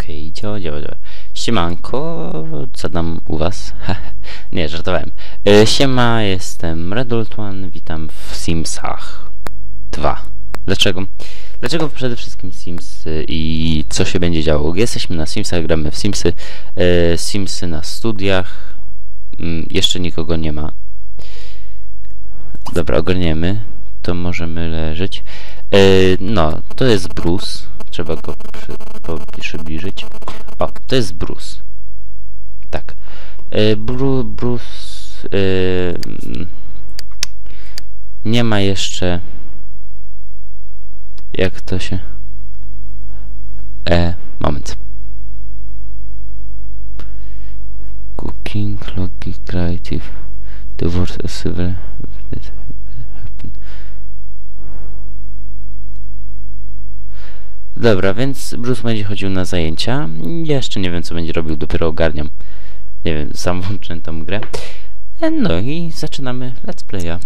Okej, działa, działa, działa. Siemanko, co tam u was? Nie, żartowałem. E, siema, jestem Redult One, witam w Simsach 2. Dlaczego? Dlaczego przede wszystkim Sims y, i co się będzie działo? Jesteśmy na Simsach, gramy w Simsy. E, Simsy na studiach. Mm, jeszcze nikogo nie ma. Dobra, ogarniemy. To możemy leżeć. E, no, to jest Bruce. Trzeba go przy, po, przybliżyć. O, to jest Bruce. Tak. E, Bru, Bruce mm, nie ma jeszcze jak to się e, moment. Cooking, logic, creative, divorce, civil, Dobra, więc Bruce będzie chodził na zajęcia. Jeszcze nie wiem, co będzie robił, dopiero ogarniam. Nie wiem, sam włączyłem tą grę. E, No i zaczynamy let's playa.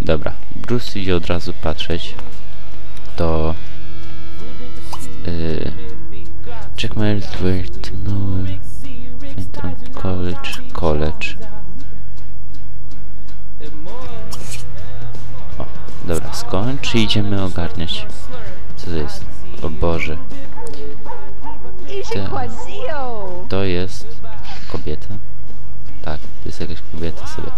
Dobra, Bruce idzie od razu patrzeć. To... Yy, where to know Phantom College, College. O, dobra, skończ idziemy ogarniać. Co to jest? O Boże. Tak. To jest kobieta? Tak, to jest jakaś kobieta sobie.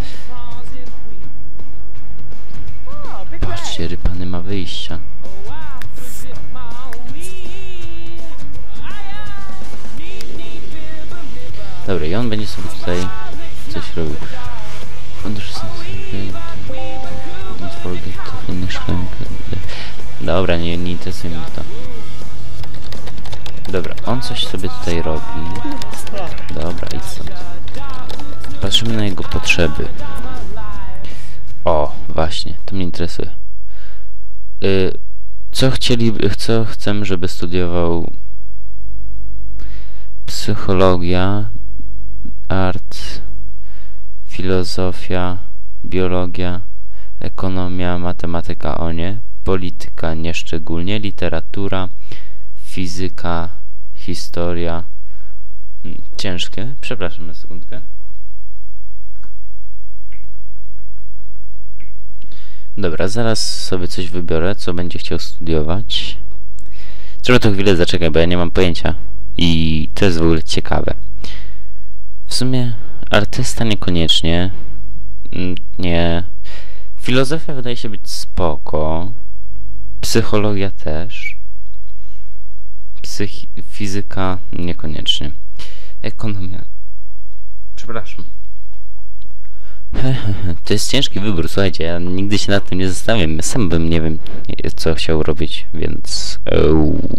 Oh. Patrzcie, rypany ma wyjścia. Dobra, i on będzie sobie tutaj coś robił. Dobra, nie, nie interesuje mnie to. Dobra, on coś sobie tutaj robi. Dobra, idź stąd. Patrzymy na jego potrzeby. O, właśnie, to mnie interesuje. Y, co chcieli, co chcemy, żeby studiował psychologia, art, filozofia, biologia, ekonomia, matematyka o nie, polityka nieszczególnie, literatura, fizyka, historia. Hmm, ciężkie. Przepraszam na sekundkę. Dobra, zaraz sobie coś wybiorę, co będzie chciał studiować. Trzeba to chwilę zaczekać, bo ja nie mam pojęcia. I to jest w ogóle ciekawe. W sumie artysta niekoniecznie. Mm, Nie. Filozofia wydaje się być spoko. Psychologia też. Psychi fizyka niekoniecznie. Ekonomia. Przepraszam. To jest ciężki wybór, słuchajcie, ja nigdy się nad tym nie zastanawiam. Sam bym nie wiem, co chciał robić, więc... Euu,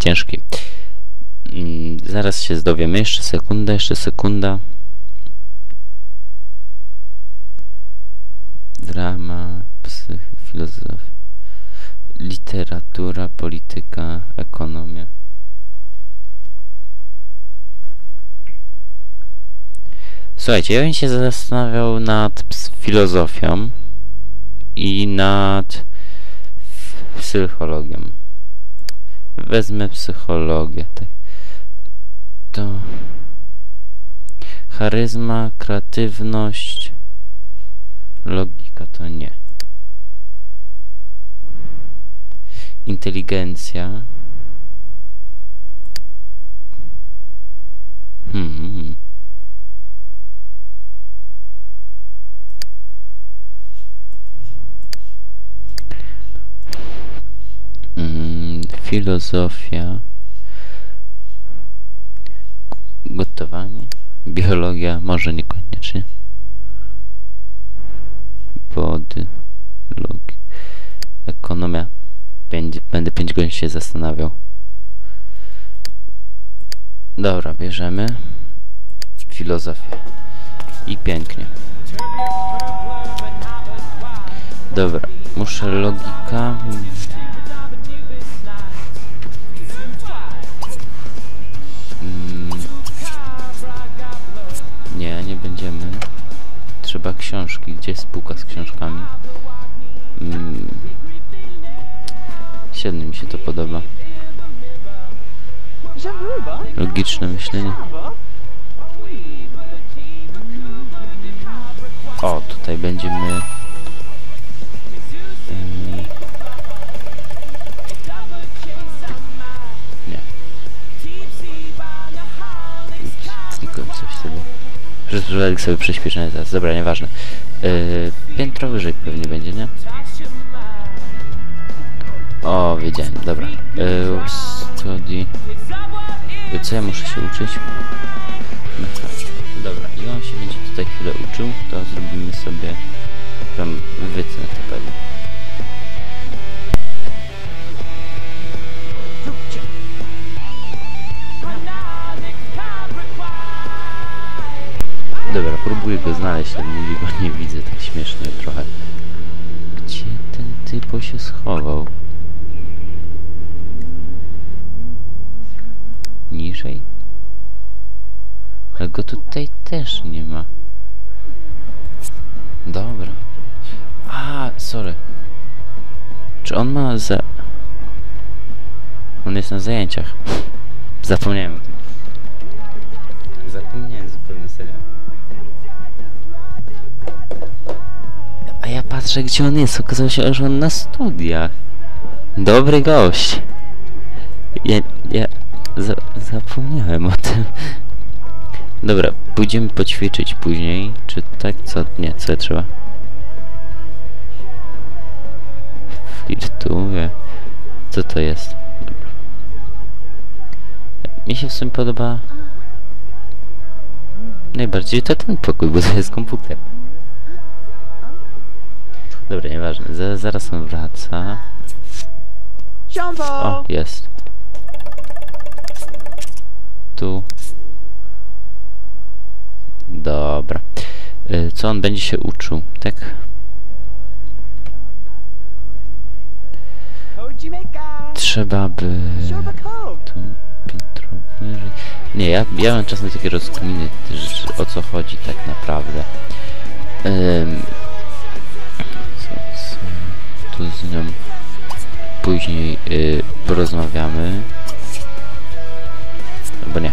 ciężki. Mm, zaraz się zdowiemy. Jeszcze sekunda, jeszcze sekunda. Drama, psych, filozofia, literatura, polityka, ekonomia. Słuchajcie, ja bym się zastanawiał nad filozofią i nad psychologią. Wezmę psychologię, tak. To charyzma, kreatywność, logika to nie. Inteligencja. Hmm. Mm, filozofia, gotowanie, biologia, może niekoniecznie. Wody, logi, ekonomia. Będę 5 godzin się zastanawiał. Dobra, bierzemy filozofię. I pięknie. Dobra, muszę logika. Mm. Nie, nie będziemy. Trzeba książki. Gdzie jest spółka z książkami? Mm. Średnio mi się to podoba. Logiczne myślenie. O, tutaj będziemy... Nie. Znikłem coś sobie. Przyzwolę sobie przyspieszenie teraz. Dobra, nieważne. Yy, piętro wyżej pewnie będzie, nie? O, wiedziałem, dobra. Yy, study... Yy, Co ja muszę się uczyć? Dobra, i on się będzie tutaj chwilę uczył, to zrobimy sobie tam wytnę to pewnie. Dobra, próbuję go znaleźć, ale nigdzie go nie widzę, tak śmiesznie trochę. Gdzie ten typo się schował? Ale go tutaj też nie ma. Dobra. A, sorry. Czy on ma za... On jest na zajęciach. Zapomniałem o tym. Zapomniałem zupełnie serio. A ja patrzę gdzie on jest. Okazało się, że on na studiach. Dobry gość. Ja, ja za, zapomniałem o tym. Dobra, pójdziemy poćwiczyć później. Czy tak? Co? Nie, co trzeba? Flirtuję. Co to jest? Dobra. Mi się w sumie podoba... Najbardziej to ten pokój, bo to jest komputer. Dobra, nieważne. Za, zaraz on wraca. O, jest. Tu. Dobra. Y, Co on będzie się uczył, tak? Trzeba by... Tu. Nie, ja, ja mam czas na takie rozkminy, o co chodzi tak naprawdę. Co, tu z nią później y, porozmawiamy. Albo nie.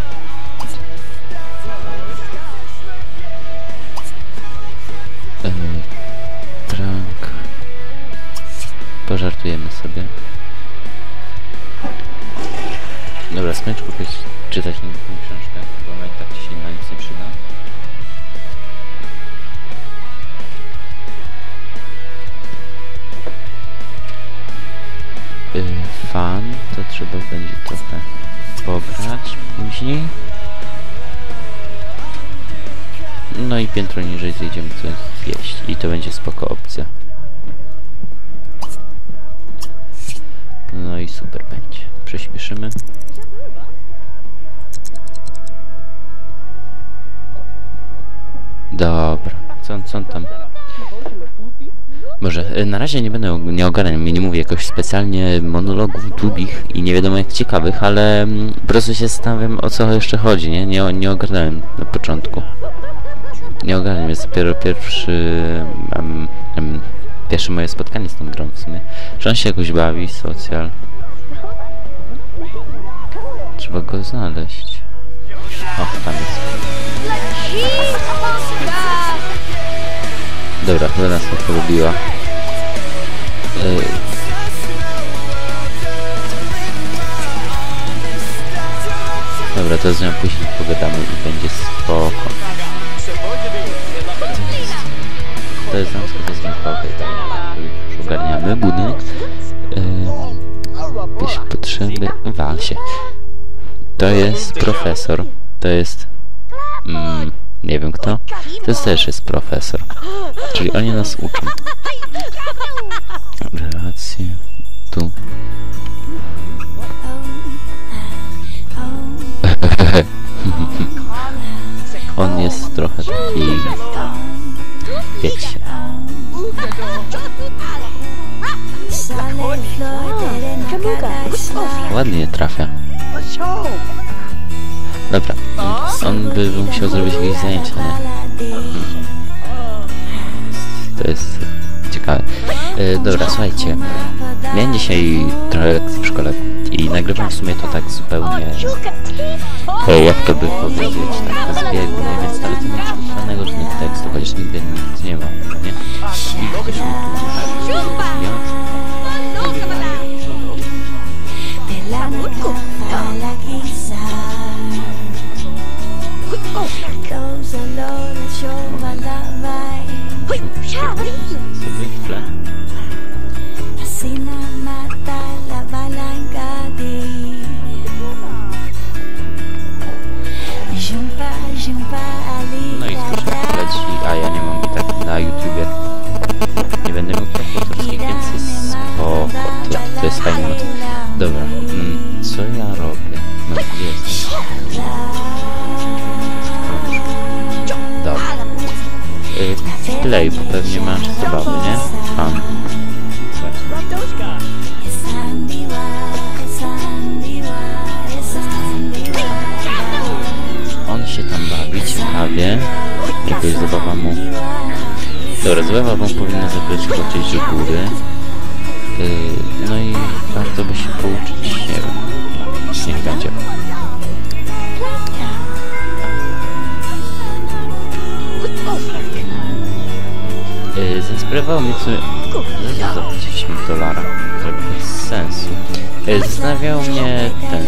Trank. Pożartujemy sobie. Dobra, skończ kupić, czytać tę książkę, bo ona i tak ci się na nic nie przyda. Yy, fan, to trzeba będzie trochę pograć No i piętro niżej zjedziemy coś zjeść i to będzie spoko opcja. No i super będzie. Przyspieszymy. Dobra. Co, co on tam? Może e, na razie nie będę nie ogarniał, nie mówię jakoś specjalnie monologów długich i nie wiadomo jak ciekawych, ale mm, po prostu się zastanawiam o co jeszcze chodzi, nie? Nie, nie ogarnąłem na początku. Nie ogarniam, jest dopiero pierwszy... em, em, pierwsze moje spotkanie z tą grą w sumie. Czy on się jakoś bawi, socjal? Trzeba go znaleźć. O, tam jest. Dobra, chyba nas nie polubiła. Yy. Dobra, to z nią później pogadamy i będzie spoko. To jest to jest damska, okej, tak. Ogarniamy budynek. Yy, jakieś potrzeby... Wal się. To jest profesor. To jest... Mm, nie wiem kto. To też jest profesor. Czyli oni nas uczą. Relacje. Tu. On jest trochę taki... Wiecie. Ładnie trafia. Dobra. By musiał zrobić jakieś zajęcia, nie? To jest ciekawe. E, dobra, słuchajcie. Miałem dzisiaj trochę lekcji w szkole i nagrywam w sumie to tak zupełnie, e, jak to by powiedzieć, tak bez biegu, nie? Więc nawet nie mam przygotowanego żadnych tekstów, chociaż nigdy nic nie ma, nie? I sobie Zabawa mu... Dobra, zabawa mu powinna chyba gdzieś do góry. Yy, no i warto by się pouczyć, nie wiem. Niech będzie. Yy, mnie co... Za zapłaciliśmy dolara. To bez sensu. Yy, zastanawiał mnie ten...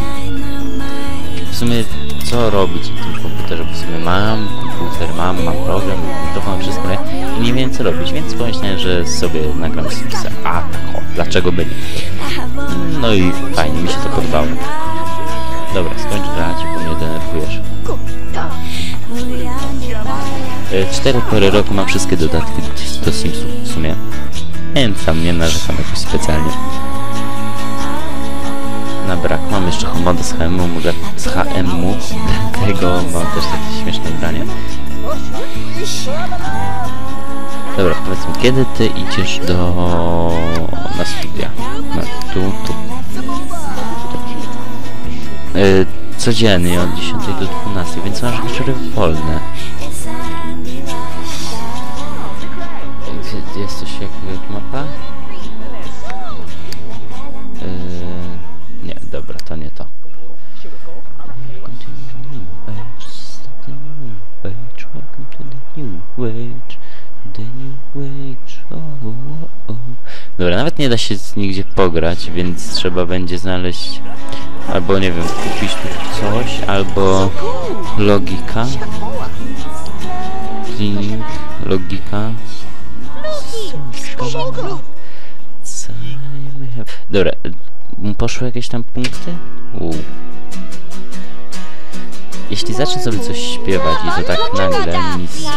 W sumie co robić na tym komputerze, w sumie mam komputer, mam, mam program, mikrofon, wszystko, nie? I nie wiem co robić, więc pomyślałem, że sobie nagram Simsa. A, tak, o, dlaczego by nie? No i fajnie, mi się to podobało. Dobra, skończ grać, bo mnie denerwujesz. E, Cztery pory roku mam wszystkie dodatki do- do Simsów w sumie. Więc tam nie narzekam jakoś specjalnie. Na brak. Mam jeszcze moda z HM-u, moda z HM-u. Dlatego mam też takie śmieszne ubranie. Dobra, powiedzmy, kiedy ty idziesz do... na studia? No, tu, tu. Y, codziennie od 10 do 12, więc masz wieczory wolne. Jest coś jak mapa? To nie to. Dobra, nawet nie da się nigdzie pograć, więc trzeba będzie znaleźć albo nie wiem, kupić tu coś, albo logika. Link, logika. Dobra, poszły jakieś tam punkty? Uuu. Jeśli zacznę sobie coś śpiewać i to tak nagle, nic, nic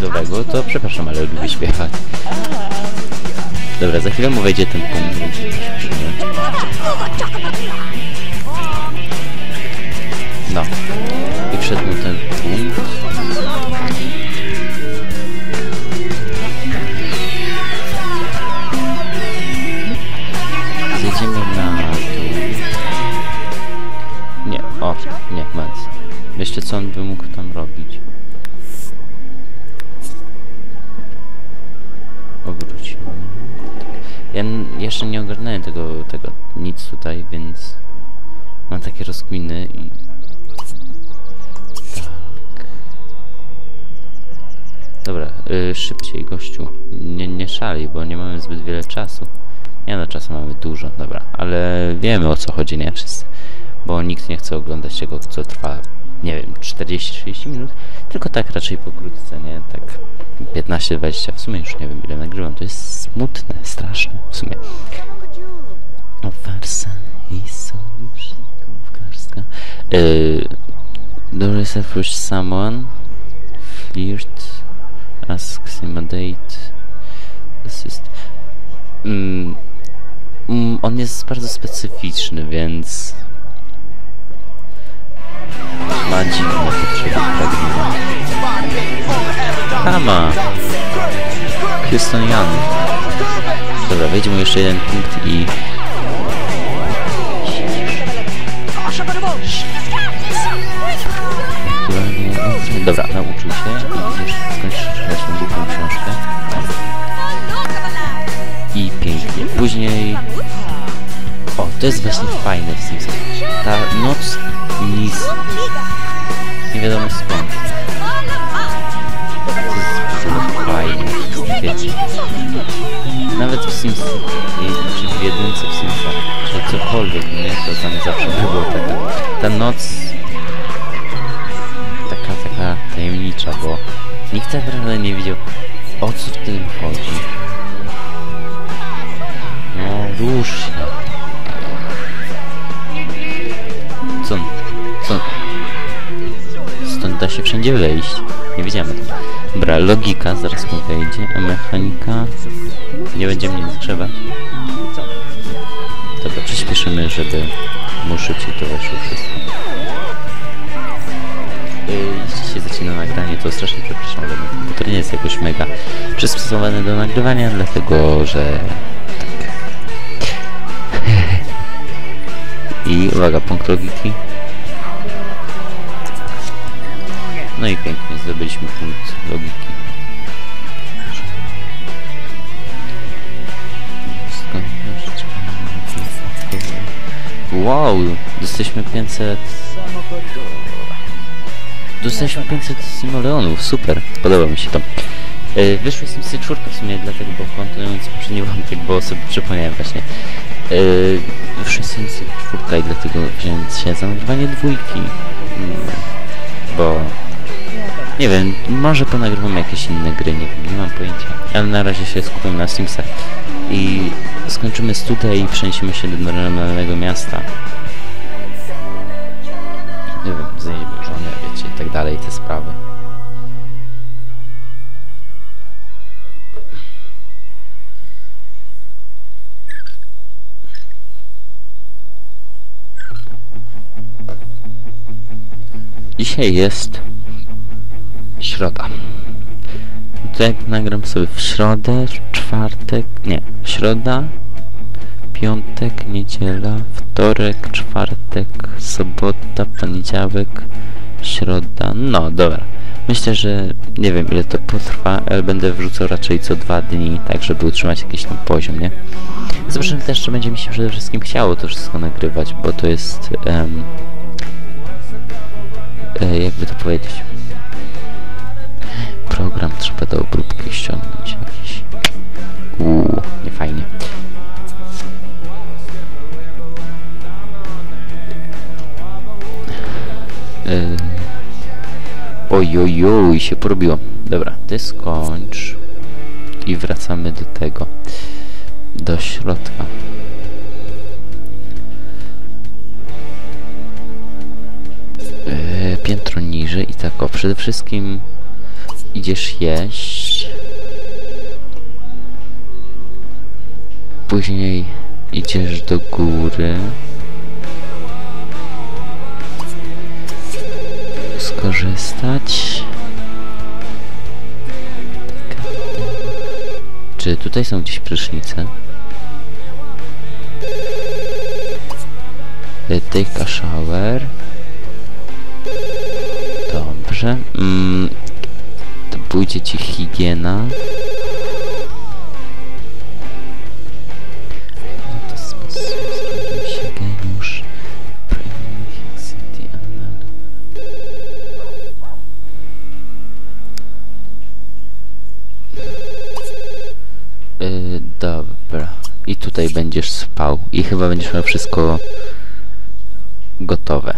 tego to przepraszam, ale lubię śpiewać. Dobra, za chwilę mu wejdzie ten punkt, więc. No. I wszedł mu ten punkt. Co on by mógł tam robić? Obrócimy. Ja jeszcze nie ogarnąłem tego, tego nic tutaj, więc mam takie rozkminy i... Tak. Dobra, y, szybciej gościu. Nie, nie szali, bo nie mamy zbyt wiele czasu. Nie no, czasu mamy dużo, dobra, ale wiemy o co chodzi, nie wszyscy. Bo nikt nie chce oglądać tego, co trwa, nie wiem, 40-30 minut, tylko tak raczej pokrótce, nie? Tak 15-20, w sumie już nie wiem ile nagrywam, to jest smutne, straszne w sumie. Farsa i sojuszników garstka. Yy, Doris approach someone, flirt, asks him a date, assist. Mm, mm, on jest bardzo specyficzny, więc dziwne potrzeby i pragnienia. Kama! Krystonian. Dobra, wejdzie mu jeszcze jeden punkt i... Dobra, nauczył się i już skończył tą głupą książkę. I pięknie. Później... O, to jest właśnie fajne w Simsach. Ta noc nic wiadomo skąd. Fajne, wiecie. Nawet w Sims, czy w jedynce w Simsach, czy cokolwiek, nie? To tam zawsze było taka, ta noc taka, taka tajemnicza, bo nikt tak naprawdę nie wiedział o co w tym chodzi. No, rusz się. Się wszędzie wejść. Nie wiedziałem o. Dobra, logika zaraz mu wejdzie, a mechanika nie będzie mnie zgrzewać. Dobra, przyspieszymy, żeby mu szybciej to weszło wszystko. Yy, Jeśli się zaczyna nagranie, to strasznie przepraszam, ale mój komputer nie jest jakoś mega przystosowany do nagrywania, dlatego że... tak. I uwaga, punkt logiki. No i pięknie, zdobyliśmy punkt logiki. Wow, dostaliśmy 500... Dostaliśmy 500 simoleonów, super, podoba mi się to. Yy, wyszły Simsy 4 w sumie, dlatego, bo kontynuując poprzedni wątek, bo sobie przypomniałem właśnie. Yy, wyszły Simsy 4 i dlatego wziąłem się za nagrywanie dwójki. Mm, bo... Nie wiem, może ponagrywam jakieś inne gry, nie, nie mam pojęcia. Ale na razie się skupię na Simsach. I skończymy studia i przeniesiemy się do normalnego miasta. Nie wiem, znajdziemy żonę, wiecie, i tak dalej, te sprawy. Dzisiaj jest środa. To jak nagram sobie w środę, czwartek, nie, środa, piątek, niedziela, wtorek, czwartek, sobota, poniedziałek, środa, no dobra. Myślę, że nie wiem ile to potrwa, ale będę wrzucał raczej co dwa dni, tak żeby utrzymać jakiś tam poziom, nie? Zobaczymy też, czy będzie mi się przede wszystkim chciało to wszystko nagrywać, bo to jest, e, jakby to powiedzieć, program trzeba do obróbki ściągnąć jakiś. Uuu, nie fajnie. Yy. Oj, oj, oj, się porobiło. Dobra, ty skończ. I wracamy do tego. Do środka. Yy, piętro niżej i tak o, przede wszystkim idziesz jeść. Później idziesz do góry. Skorzystać. Czy tutaj są gdzieś prysznice? Take a shower. Dobrze. Mm, pójdzie ci higiena. No. Yy, dobra. I tutaj będziesz spał. I chyba będziesz miał wszystko gotowe.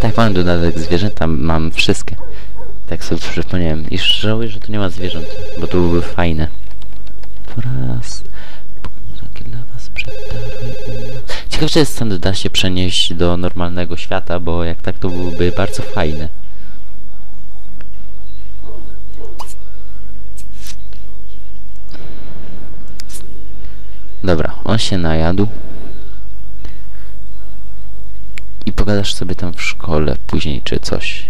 Tak, mam dodatek zwierzęta, mam wszystkie. Tak sobie przypomniałem. I żałuję, że tu nie ma zwierząt, bo to byłyby fajne. Po raz... Dla was Ciekawe, czy stąd da się przenieść do normalnego świata, bo jak tak, to byłoby bardzo fajne. Dobra, on się najadł. I pogadasz sobie tam w szkole później, czy coś.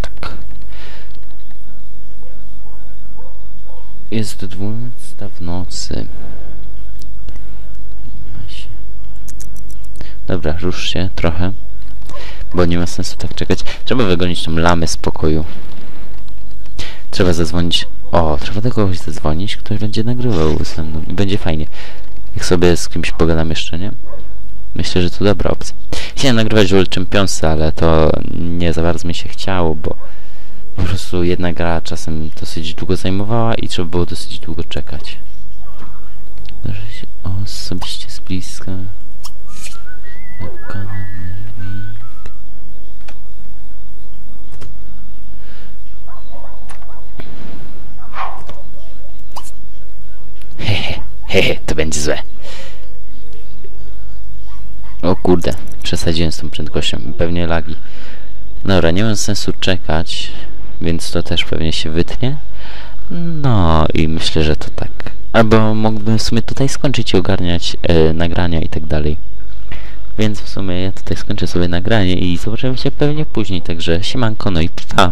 Tak. Jest 12 w nocy. Dobra, rusz się trochę. Bo nie ma sensu tak czekać. Trzeba wygonić tą lamę z pokoju. Trzeba zadzwonić. O, trzeba do kogoś zadzwonić, ktoś będzie nagrywał i będzie fajnie. Jak sobie z kimś pogadam jeszcze, nie? Myślę, że to dobra opcja. Chciałem nagrywać World Championsy, ale to nie za bardzo mi się chciało, bo po prostu jedna gra czasem dosyć długo zajmowała i trzeba było dosyć długo czekać. Zdarzy się osobiście z bliska. Hehe, hehe, to będzie złe. O kurde, przesadziłem z tą prędkością. Pewnie lagi. Dobra, nie ma sensu czekać, więc to też pewnie się wytnie. No i myślę, że to tak. Albo mógłbym w sumie tutaj skończyć i ogarniać e, nagrania i tak dalej. Więc w sumie ja tutaj skończę sobie nagranie i zobaczymy się pewnie później, także siemanko, no i pa!